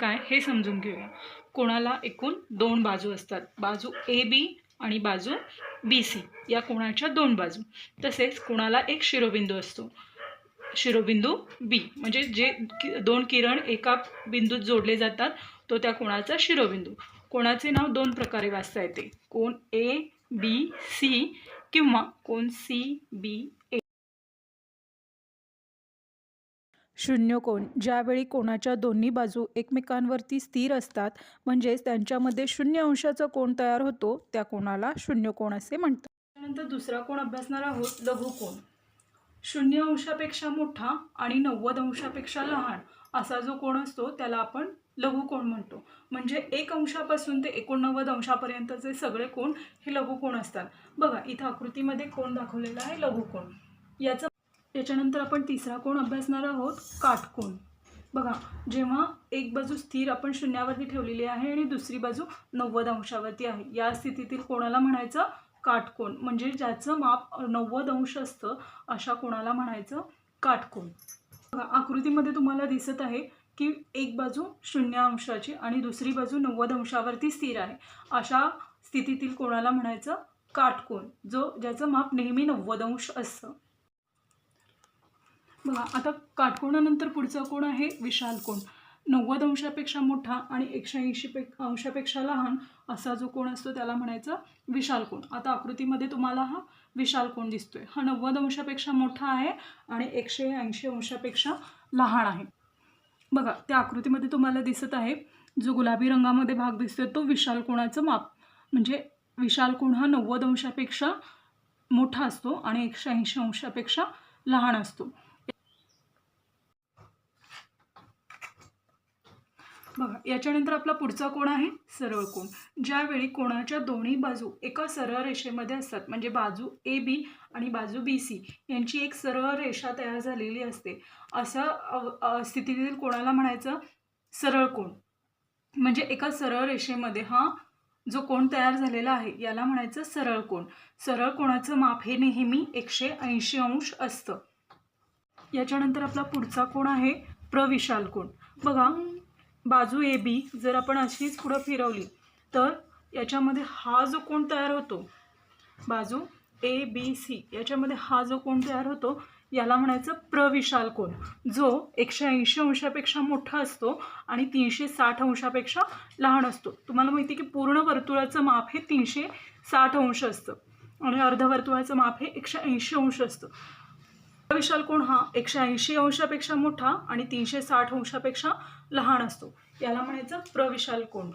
काय हे समजून घेऊया. कोणाला एकूण दोन बाजू असतात? बाजू ए बी आणि बाजू बी सी या कोणाच्या दोन बाजू? तसेच कोणाला एक शिरोबिंदू असतो? शिरोबिंदू बी म्हणजे जे कि दोन किरण एका बिंदूत जोडले जातात तो त्या कोणाचा शिरोबिंदू? कोणाचे नाव दोन प्रकारे वाचता येते? कोण ए बी सी किंवा कोण सी बी शून्यकोन ज्यावेळी कोणाच्या दोन्ही बाजू एकमेकांवरती स्थिर असतात म्हणजेच त्यांच्यामध्ये शून्य अंशाचा कोण तयार होतो त्या कोणाला शून्यकोन असे म्हणतात. त्यानंतर दुसरा कोण अभ्यासणार आहोत लघुकोण शून्य अंशापेक्षा मोठा आणि नव्वद अंशापेक्षा लहान असा जो कोण असतो त्याला आपण लघुकोण म्हणतो. म्हणजे एक अंशापासून ते एकोणनव्वद अंशापर्यंतचे सगळे कोण हे लघुकोण असतात. बघा इथं आकृतीमध्ये कोण दाखवलेला आहे लघुकोण याचं त्याच्यानंतर आपण तिसरा कोण अभ्यासणार आहोत? काटकोण बघा जेव्हा एक बाजू स्थिर आपण शून्यावरती ठेवलेली आहे आणि दुसरी बाजू नव्वद अंशावरती आहे. या स्थितीतील कोणाला म्हणायचं? काटकोण म्हणजे ज्याचं माप नव्वद अंश असतं अशा कोणाला म्हणायचं? काटकोण बघा आकृतीमध्ये तुम्हाला दिसत आहे की एक बाजू शून्य अंशाची आणि दुसरी बाजू नव्वद अंशावरती स्थिर आहे. अशा स्थितीतील कोणाला म्हणायचं? काटकोण जो ज्याचं माप नेहमी नव्वद अंश असतं. बघा आता काटकोणानंतर पुढचा कोण आहे? विशाल कोण? नव्वद अंशापेक्षा मोठा आणि एकशे ऐंशी पे अंशापेक्षा लहान असा जो कोण असतो त्याला म्हणायचं विशाल कोण. आता आकृतीमध्ये तुम्हाला हा विशाल कोण दिसतोय. हा नव्वद अंशापेक्षा मोठा आहे आणि एकशे ऐंशी अंशापेक्षा लहान आहे. बघा त्या आकृतीमध्ये तुम्हाला दिसत आहे जो गुलाबी रंगामध्ये भाग दिसतोय तो विशाल कोणाचं माप? म्हणजे विशाल कोण हा नव्वद अंशापेक्षा मोठा असतो आणि एकशे ऐंशी अंशापेक्षा लहान असतो. बघा याच्यानंतर आपला पुढचा कोण आहे? सरळ कोण. ज्यावेळी कोणाच्या दोन्ही बाजू एका सरळ रेषेमध्ये असतात म्हणजे बाजू ए बी आणि बाजू बी सी यांची एक सरळ रेषा तयार झालेली असते. असं स्थितीतील कोणाला म्हणायचं? सरळ कोण. म्हणजे एका सरळ रेषेमध्ये हा जो कोण तयार झालेला आहे याला म्हणायचं सरळ कोण. सरळ कोणाचं माप हे नेहमी एकशे ऐंशी अंश असतं. याच्यानंतर आपला पुढचा कोण आहे? प्रविशाल कोण. बघा बाजू ए बी जर आपण अशीच पुढं फिरवली तर याच्यामध्ये हा जो कोण तयार होतो? बाजू ए बी सी याच्यामध्ये हा जो कोण तयार होतो याला म्हणायचं प्रविशाल कोण. जो एकशे ऐंशी अंशापेक्षा मोठा असतो आणि तीनशे साठ अंशापेक्षा लहान असतो. तुम्हाला माहिती आहे की पूर्ण वर्तुळाचं माप हे तीनशे साठ अंश असतं. आणि अर्धवर्तुळाचं माप हे एकशे ऐंशी अंश असतं. विशाल कोण? हा एकशे ऐंशी अंशापेक्षा मोठा आणि तीनशे साठ अंशापेक्षा लहान असतो. याला म्हणायचं प्रविशाल कोण.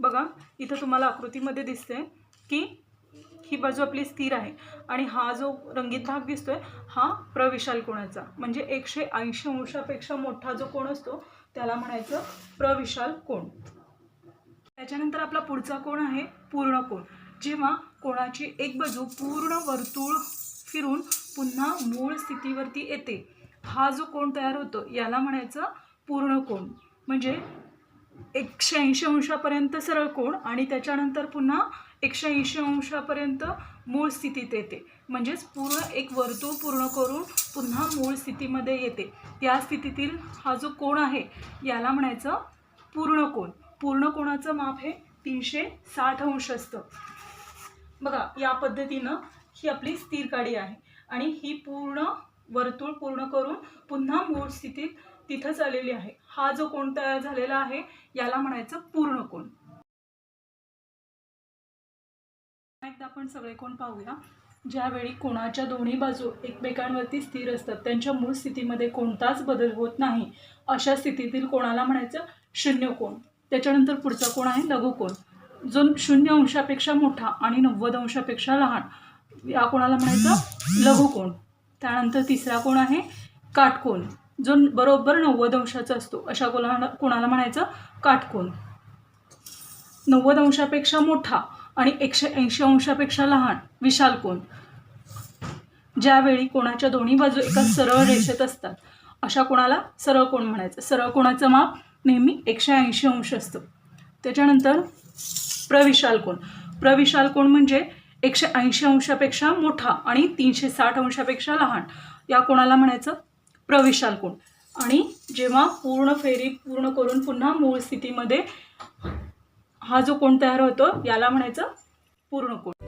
बघा इथं तुम्हाला आकृतीमध्ये दिसते की ही बाजू आपली स्थिर आहे आणि हा जो रंगीत भाग दिसतोय हा प्रविशाल कोणाचा? म्हणजे एकशे ऐंशी अंशापेक्षा मोठा जो कोण असतो त्याला म्हणायचं प्रविशाल कोण. त्याच्यानंतर आपला पुढचा कोण आहे? पूर्ण कोण. जेव्हा कोणाची एक बाजू पूर्ण वर्तुळ फिरून पुन्हा मूळ स्थितीवरती येते. हा जो कोण तयार होतो याला म्हणायचं पूर्ण कोण. म्हणजे एकशे ऐंशी अंशापर्यंत सरळ कोण आणि त्याच्यानंतर पुन्हा एकशे ऐंशी अंशापर्यंत मूळ स्थितीत येते. म्हणजेच पूर्ण एक वर्तुळ पूर्ण करून पुन्हा मूळ स्थितीमध्ये येते. त्या स्थितीतील हा जो कोण आहे याला म्हणायचं पूर्ण कोण. पूर्ण कोणाचं माप हे तीनशे साठ अंश असतं. बघा या पद्धतीनं ही आपली स्थिर काडी आहे. आणि ही पूर्ण वर्तुळ पूर्ण करून पुन्हा मूळ स्थितीत तिथंच आलेली आहे. हा जो कोण तयार झालेला आहे याला म्हणायचं पूर्ण कोण. एकदा आपण सगळे कोण पाहूया. ज्यावेळी कोणाच्या दोन्ही बाजू एकमेकांवरती स्थिर असतात त्यांच्या मूळ स्थितीमध्ये कोणताच बदल होत नाही अशा स्थितीतील कोणाला म्हणायचं शून्य कोण. त्याच्यानंतर पुढचा कोण आहे? लघु कोण. जो शून्य अंशापेक्षा मोठा आणि नव्वद अंशापेक्षा लहान या कोणाला म्हणायचं? लघु कोण. त्यानंतर तिसरा कोण आहे? काटकोण जो बरोबर नव्वद अंशाचा असतो. अशा कोणाला कोणाला म्हणायचं? काटकोण नव्वद अंशापेक्षा मोठा आणि एकशे ऐंशी अंशापेक्षा लहान विशाल कोण? ज्यावेळी कोणाच्या दोन्ही बाजू एका सरळ रेषेत असतात अशा कोणाला सरळ कोण म्हणायचं? सरळ कोणाचं माप? नेहमी एकशे ऐंशी अंश असतं. त्याच्यानंतर प्रविशाल कोण. प्रविशाल कोण म्हणजे एकशे ऐंशी अंशापेक्षा मोठा आणि तीनशे साठ अंशापेक्षा लहान. या कोणाला म्हणायचं? प्रविशाल कोण. आणि जेव्हा पूर्ण फेरी पूर्ण करून पुन्हा मूळ स्थितीमध्ये हा जो कोण तयार होतो याला म्हणायचं पूर्ण कोण.